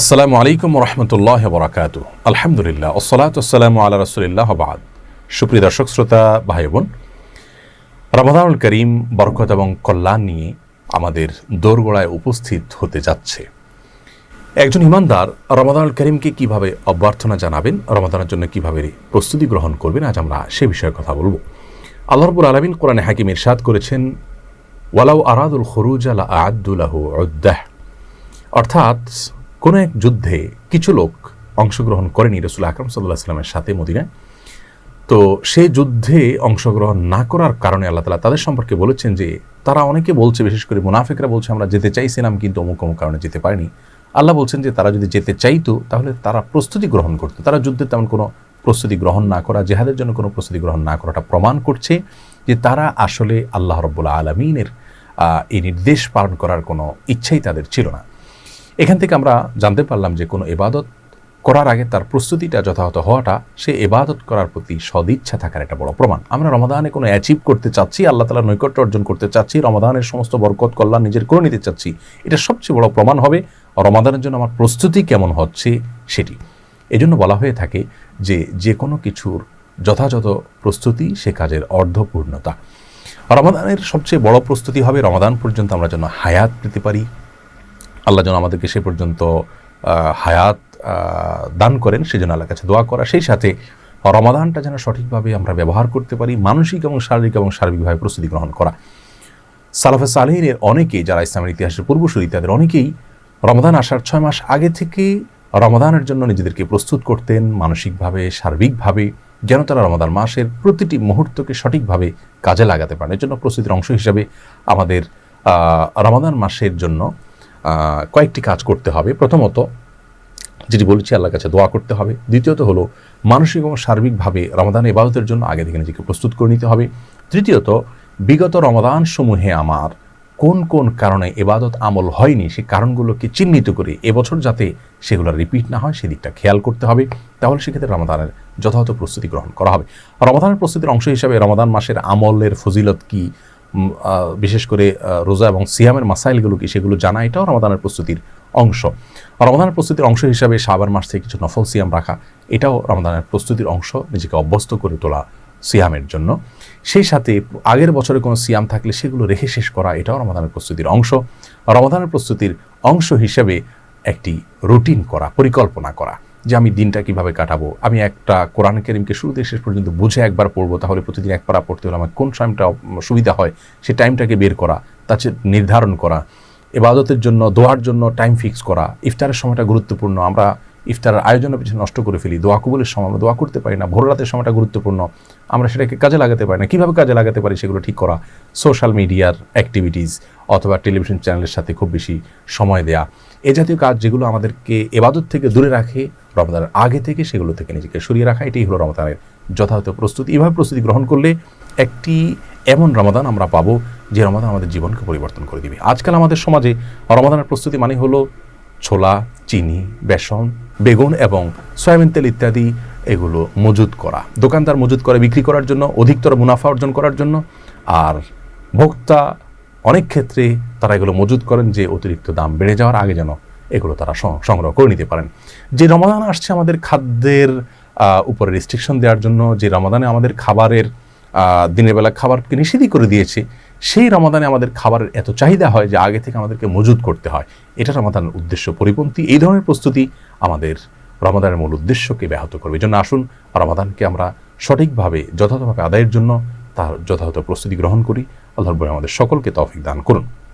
আসসালামু আলাইকুম রহমতুল্লাহ বরাকাতু আলহামদুলিল্লাহ ওসলাত আসসালামু আল্লাহ রসুলিল্লাহ বাদ। সুপ্রিয় দর্শক, শ্রোতা ভাই বোন রমাদানুল করিম বরকত এবং কল্যাণ নিয়ে আমাদের দোরগোড়ায় উপস্থিত হতে যাচ্ছে। একজন ইমানদার রমাদানুল করিমকে কীভাবে অভ্যর্থনা জানাবেন, রমাদানের জন্য কীভাবে প্রস্তুতি গ্রহণ করবেন, আজ আমরা সে বিষয়ে কথা বলব। আল্লাহ রবুল আলমিন কোরআনে হাকিম ইরশাদ করেছেন, ওয়ালাউ আরাদুল খরুজ আলা আদুল্লাহ অর্থাৎ কোনো এক যুদ্ধে কিছু লোক অংশগ্রহণ করেনি রসুল আকরম সাল্লাহ সাল্লামের সাথে মদিনায়। তো সেই যুদ্ধে অংশগ্রহণ না করার কারণে আল্লাহ তালা তাদের সম্পর্কে বলেছেন যে তারা অনেকে বলছে, বিশেষ করে মুনাফিকরা বলছে, আমরা যেতে চাইছিলাম কিন্তু অমুক অমুক কারণে যেতে পারিনি। আল্লাহ বলছেন যে তারা যদি যেতে চাইতো, তাহলে তারা প্রস্তুতি গ্রহণ করতো। তারা যুদ্ধে তেমন কোনো প্রস্তুতি গ্রহণ না করা, জেহাদের জন্য কোনো প্রস্তুতি গ্রহণ না করাটা প্রমাণ করছে যে তারা আসলে আল্লাহ রব্বুল্লা আলমিনের এই নির্দেশ পালন করার কোনো ইচ্ছাই তাদের ছিল না। এখান থেকে আমরা জানতে পারলাম যে কোনো এবাদত করার আগে তার প্রস্তুতিটা যথাযথ হওয়াটা, সে এবাদত করার প্রতি সদিচ্ছা থাকার একটা বড় প্রমাণ। আমরা রমাদানে কোনো অ্যাচিভ করতে চাচ্ছি, আল্লাহ তালার নৈকট্য অর্জন করতে চাচ্ছি রমাদানের সমস্ত বরকত কল্যাণ নিজের করে নিতে চাচ্ছি, এটা সবচেয়ে বড় প্রমাণ হবে রমাদানের জন্য আমার প্রস্তুতি কেমন হচ্ছে সেটি। এজন্য বলা হয়ে থাকে যে যে কোনো কিছুর যথাযথ প্রস্তুতি সে কাজের অর্ধপূর্ণতা। রমাদানের সবচেয়ে বড় প্রস্তুতি হবে রমাদান পর্যন্ত আমরা যেন হায়াত পেতে পারি আল্লাহ যেন আমাদেরকে সে পর্যন্ত হায়াত দান করেন সেজন্য আল্লাহ কাছে দোয়া করা সেই সাথে রমাদানটা যেন সঠিকভাবে আমরা ব্যবহার করতে পারি, মানসিক এবং শারীরিক এবং সার্বিকভাবে প্রস্তুতি গ্রহণ করা। সালাফে সালেহিনের অনেকেই, যারা ইসলামের ইতিহাসের পূর্বসূরি, তাদের অনেকেই রমাদান আসার ছয় মাস আগে থেকে রমাদানের জন্য নিজেদেরকে প্রস্তুত করতেন, মানসিকভাবে, সার্বিকভাবে, যেন তারা রমাদান মাসের প্রতিটি মুহূর্তকে সঠিকভাবে কাজে লাগাতে পারেন। এর জন্য প্রস্তুতির অংশ হিসাবে আমাদের রমাদান মাসের জন্য কয়েকটি কাজ করতে হবে। প্রথমত, যেটি বলেছি, আল্লাহর কাছে দোয়া করতে হবে। দ্বিতীয়ত হলো, মানসিক এবং সার্বিকভাবে রমাদান এবাদতের জন্য আগে থেকে নিজেকে প্রস্তুত করে নিতে হবে। তৃতীয়ত, বিগত রমাদান সমূহে আমার কোন কোন কারণে এবাদত আমল হয়নি সেই কারণগুলোকে চিহ্নিত করে এবছর যাতে সেগুলো রিপিট না হয়, সেদিকটা খেয়াল করতে হবে। তাহলে সেক্ষেত্রে রমাদানের যথাযথ প্রস্তুতি গ্রহণ করা হবে। রমাদানের প্রস্তুতির অংশ হিসাবে রমাদান মাসের আমলের ফজিলত কি? বিশেষ করে রোজা এবং সিয়ামের মাসাইলগুলো কি সেগুলো জানা, এটাও রমাদানের প্রস্তুতির অংশ। রমাদানের প্রস্তুতির অংশ হিসাবে সাবার মাস থেকে কিছু নফল সিয়াম রাখা, এটাও রমাদানের প্রস্তুতির অংশ, নিজেকে অভ্যস্ত করে তোলা সিয়ামের জন্য। সেই সাথে আগের বছরে কোনো সিয়াম থাকলে সেগুলো রেখে শেষ করা, এটাও রমাদানের প্রস্তুতির অংশ। রমাদানের প্রস্তুতির অংশ হিসেবে একটি রুটিন করা, পরিকল্পনা করা। যে আমি দিনটা কীভাবে কাটাবো? আমি একটা কোরআন কেরিমকে শুরুতে শেষ পর্যন্ত বুঝে একবার পড়ব, তাহলে প্রতিদিন এক পারা পড়তে হলে আমার কোন টাইমটা সুবিধা হয়? সে টাইমটাকে বের করা তা নির্ধারণ করা এবাদতের জন্য, দোয়ার জন্য টাইম ফিক্স করা, ইফতারের সময়টা গুরুত্বপূর্ণ। আমরা ইফতারের আয়োজনের পিছনে নষ্ট করে ফেলি, দোয়া কবুলের সময় আমরা দোয়া করতে পারি না, ভোর রাতের সময়টা গুরুত্বপূর্ণ, আমরা সেটাকে কাজে লাগাতে পারি না। কীভাবে কাজে লাগাতে পারি সেগুলো ঠিক করা? সোশ্যাল মিডিয়ার অ্যাক্টিভিটিস অথবা টেলিভিশন চ্যানেলের সাথে খুব বেশি সময় দেয়া। এ জাতীয় কাজ যেগুলো আমাদেরকে এবাদত থেকে দূরে রাখে রমদানের আগে থেকে সেগুলো থেকে নিজেকে সরিয়ে রাখা, এটাই হলো রমদানের যথাযথ প্রস্তুতি। এভাবে প্রস্তুতি গ্রহণ করলে একটি এমন রমাদান আমরা পাবো যে রমাদান আমাদের জীবনকে পরিবর্তন করে দিবে। আজকাল আমাদের সমাজে রমাদানের প্রস্তুতি মানে হলো ছোলা, চিনি, বেসন, বেগুন এবং সয়াবিন তেল ইত্যাদি এগুলো মজুদ করা। দোকানদার মজুদ করে বিক্রি করার জন্য, অধিকতর মুনাফা অর্জন করার জন্য। আর ভোক্তা অনেক ক্ষেত্রে তারা এগুলো মজুদ করেন যে অতিরিক্ত দাম বেড়ে যাওয়ার আগে যেন এগুলো তারা সংগ্রহ করে নিতে পারেন। যে রমাদান আসছে আমাদের খাদ্যের উপরে রেস্ট্রিকশন দেওয়ার জন্য, যে রমাদানে আমাদের খাবারের দিনের বেলা খাবারকে নিষেধই করে দিয়েছে সেই রমাদানে আমাদের খাবারের এত চাহিদা হয় যে আগে থেকে আমাদেরকে মজুদ করতে হয়। এটা রমাদানের উদ্দেশ্য পরিপন্থী। এই ধরনের প্রস্তুতি আমাদের রমাদানের মূল উদ্দেশ্যকে ব্যাহত করবে। জন্য আসুন রমাদানকে আমরা সঠিকভাবে, যথাযথভাবে আদায়ের জন্য তার যথাযথ প্রস্তুতি গ্রহণ করি। আল্লাহর আমাদের সকলকে তফিক দান করুন।